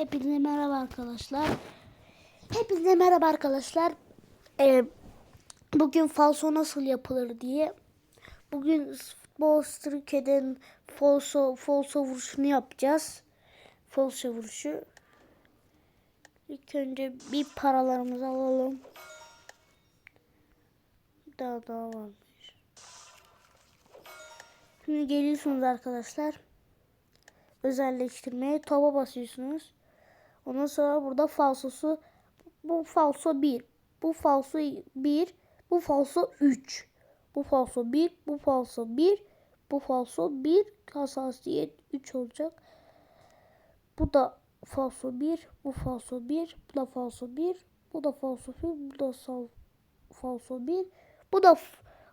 Hepinize merhaba arkadaşlar. Hepinize merhaba arkadaşlar. Ee, bugün falso nasıl yapılır diye. Bugün futbol Türkiye'den falso, falso vuruşunu yapacağız. Falso vuruşu. İlk önce bir paralarımızı alalım. Daha daha varmış. Şimdi geliyorsunuz arkadaşlar özelleştirmeye topa basıyorsunuz. Ondan sonra burada falsosu bu falso 1, bu falso 1, bu falso 3. Bu falso 1, bu falso 1, bu falso 1, hassasiyet 3 olacak. Bu da falso 1, bu falso 1, bu da falso 1, bu da falso 1, bu da falso 1, bu da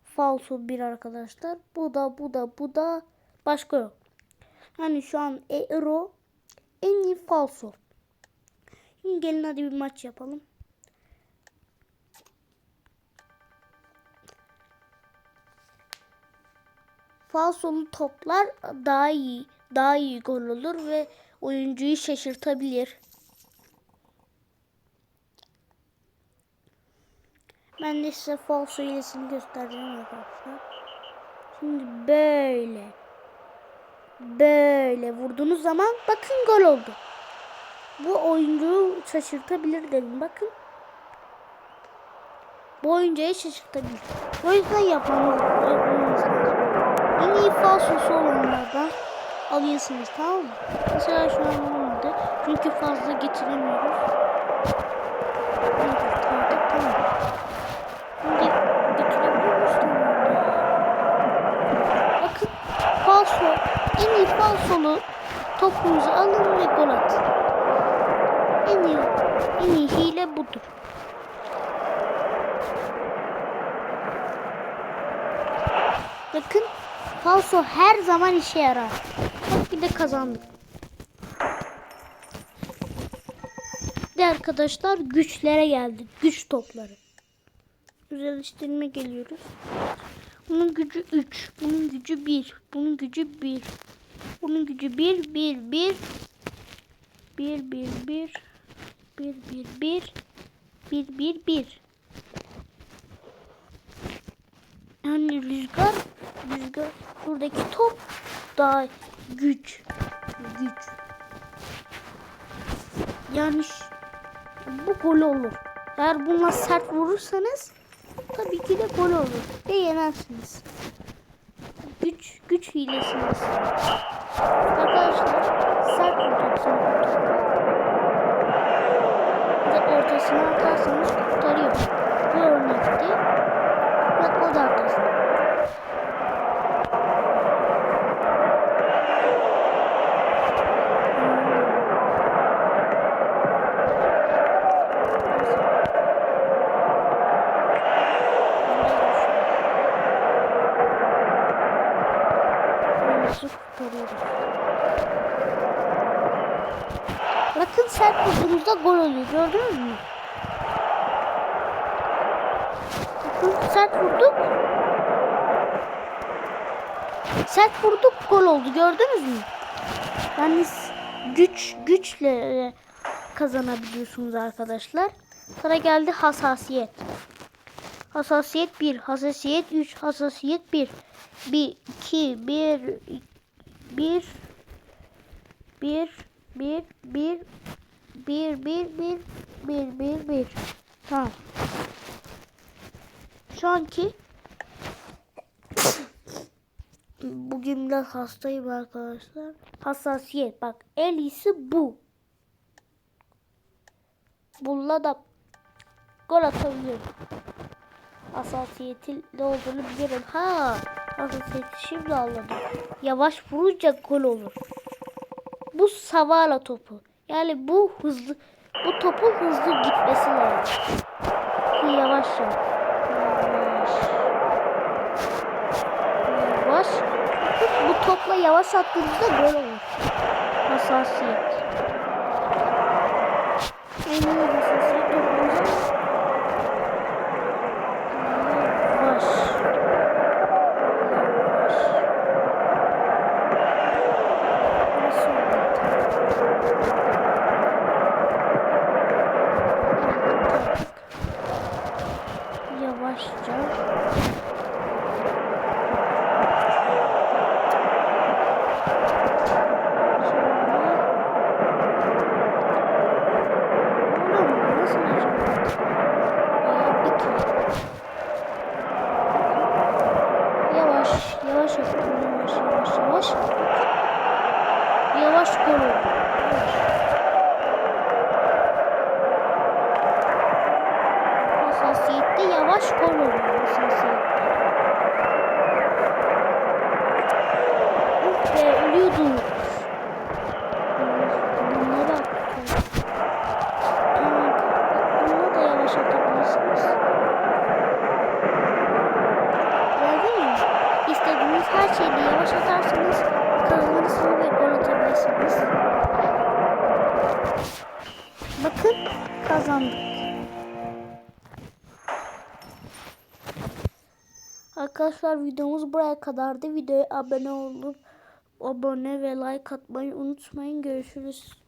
falso 1 arkadaşlar. Bu da bu da bu da başka yok. Yani şu an Euro en iyi falso. Gelin hadi bir maç yapalım. Falsolu toplar daha iyi daha iyi gol olur ve oyuncuyu şaşırtabilir. Ben de size falso hilesini göstereceğim arkadaşlar. Şimdi böyle böyle vurduğunuz zaman bakın gol oldu. Bu oyuncuyu şaşırtabilir dedim. Bakın. Bu oyuncuyu şaşırtabilir. O yüzden yapmamız. En iyi falsosu olanlardan alıyorsunuz tamam mı? Mesela şu an olmadı. Çünkü fazla getiremiyoruz. Bakın falso en iyi falsolu topunuzu alın ve gol atın. En iyi, hile budur. Bakın falso her zaman işe yarar. Bak bir de kazandık. De arkadaşlar güçlere geldik. Güç topları. Özelleştirme geliyoruz. Bunun gücü 3. Bunun gücü 1. Bunun gücü 1. Bunun gücü 1, 1, 1. 1, 1, 1. 1, 1, 1. 1, 1, 1. Yani rüzgar, rüzgar. Buradaki top daha güç. Güç. Yani bu gol olur. Eğer bununla sert vurursanız tabii ki de gol olur. Ve yenersiniz. Güç, güç hilesiniz. Arkadaşlar sert vuracaksınız Ve ortasına atarsanız kurtarıyor. Bu örnekte bak o da ortasına. Nasıl kurtarıyoruz? Bakın sert vurduğunuzda gol oluyor. Gördünüz mü? Bakın sert vurduk. Sert vurduk gol oldu. Gördünüz mü? Yani güç güçle kazanabiliyorsunuz arkadaşlar. Sonra geldi hassasiyet. Hassasiyet 1, hassasiyet 3, hassasiyet 1. 1 2 1 1 1 1 1 1 1 1 1 1 1 Tamam. Şu anki bugün biraz hastayım arkadaşlar. Hassasiyet bak en iyisi bu. Bununla da gol atabiliyorum. Hassasiyeti ne olduğunu biliyorum. Ha, hassasiyeti şimdi anladım. Yavaş vurunca gol olur. Bu savala topu. Yani bu hızlı bu topun hızlı gitmesi lazım. Yavaş. Yavaş. Yavaş. Bu topla yavaş attığınızda gol olur. Hassasiyet. En iyi hassasiyet Yavaşça. biliyordum. Bunlara Bunu da yavaşlatabilirsiniz. Gördün mü? İstediğiniz her şeyi yavaşlatarsanız kazanırsınız ve gol atabilirsiniz. Bakın kazandık. Arkadaşlar videomuz buraya kadardı. Videoya abone olup abone ve like atmayı unutmayın. Görüşürüz.